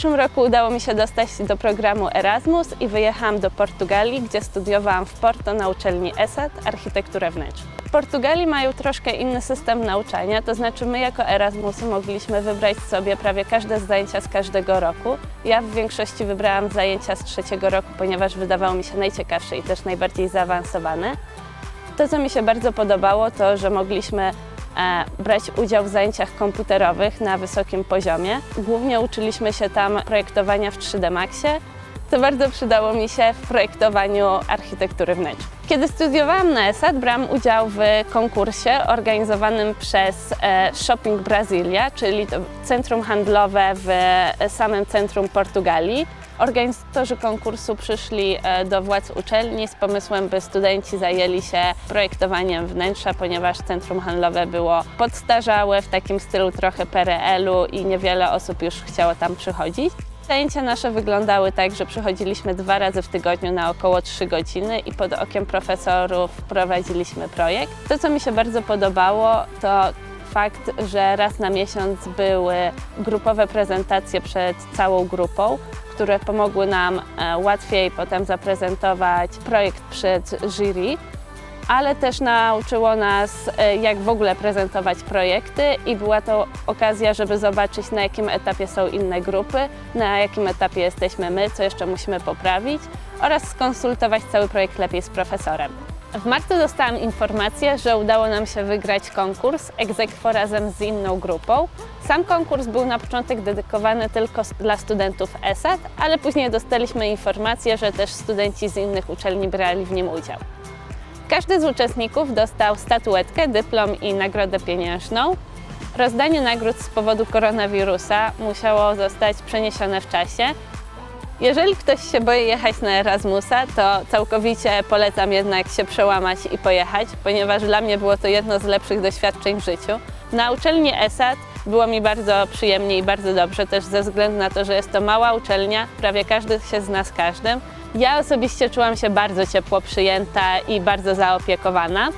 zeszłym roku udało mi się dostać do programu Erasmus i wyjechałam do Portugalii, gdzie studiowałam w Porto na uczelni ESAT architekturę wnętrz. W Portugalii mają troszkę inny system nauczania, to znaczy my jako Erasmus mogliśmy wybrać sobie prawie każde zajęcia z każdego roku. Ja w większości wybrałam zajęcia z trzeciego roku, ponieważ wydawało mi się najciekawsze i też najbardziej zaawansowane. To, co mi się bardzo podobało, to że mogliśmy brać udział w zajęciach komputerowych na wysokim poziomie. Głównie uczyliśmy się tam projektowania w 3D Maxie. To bardzo przydało mi się w projektowaniu architektury wnętrz. Kiedy studiowałam na ESAT, brałam udział w konkursie organizowanym przez e, Shopping Brasilia, czyli centrum handlowe w samym centrum Portugalii. Organizatorzy konkursu przyszli e, do władz uczelni z pomysłem, by studenci zajęli się projektowaniem wnętrza, ponieważ centrum handlowe było podstarzałe, w takim stylu trochę PRL-u i niewiele osób już chciało tam przychodzić. Zajęcia nasze wyglądały tak, że przychodziliśmy dwa razy w tygodniu na około 3 godziny i pod okiem profesorów prowadziliśmy projekt. To, co mi się bardzo podobało, to fakt, że raz na miesiąc były grupowe prezentacje przed całą grupą, które pomogły nam e, łatwiej potem zaprezentować projekt przed jury ale też nauczyło nas, e, jak w ogóle prezentować projekty i była to okazja, żeby zobaczyć, na jakim etapie są inne grupy, na jakim etapie jesteśmy my, co jeszcze musimy poprawić oraz skonsultować cały projekt lepiej z profesorem. W marcu dostałam informację, że udało nam się wygrać konkurs egzekwo razem z inną grupą. Sam konkurs był na początek dedykowany tylko dla studentów ESAT, ale później dostaliśmy informację, że też studenci z innych uczelni brali w nim udział. Każdy z uczestników dostał statuetkę, dyplom i nagrodę pieniężną. Rozdanie nagród z powodu koronawirusa musiało zostać przeniesione w czasie. Jeżeli ktoś się boi jechać na Erasmusa, to całkowicie polecam jednak się przełamać i pojechać, ponieważ dla mnie było to jedno z lepszych doświadczeń w życiu. Na uczelni ESAT było mi bardzo przyjemnie i bardzo dobrze, też ze względu na to, że jest to mała uczelnia, prawie każdy się zna z każdym. Ja osobiście czułam się bardzo ciepło przyjęta i bardzo zaopiekowana.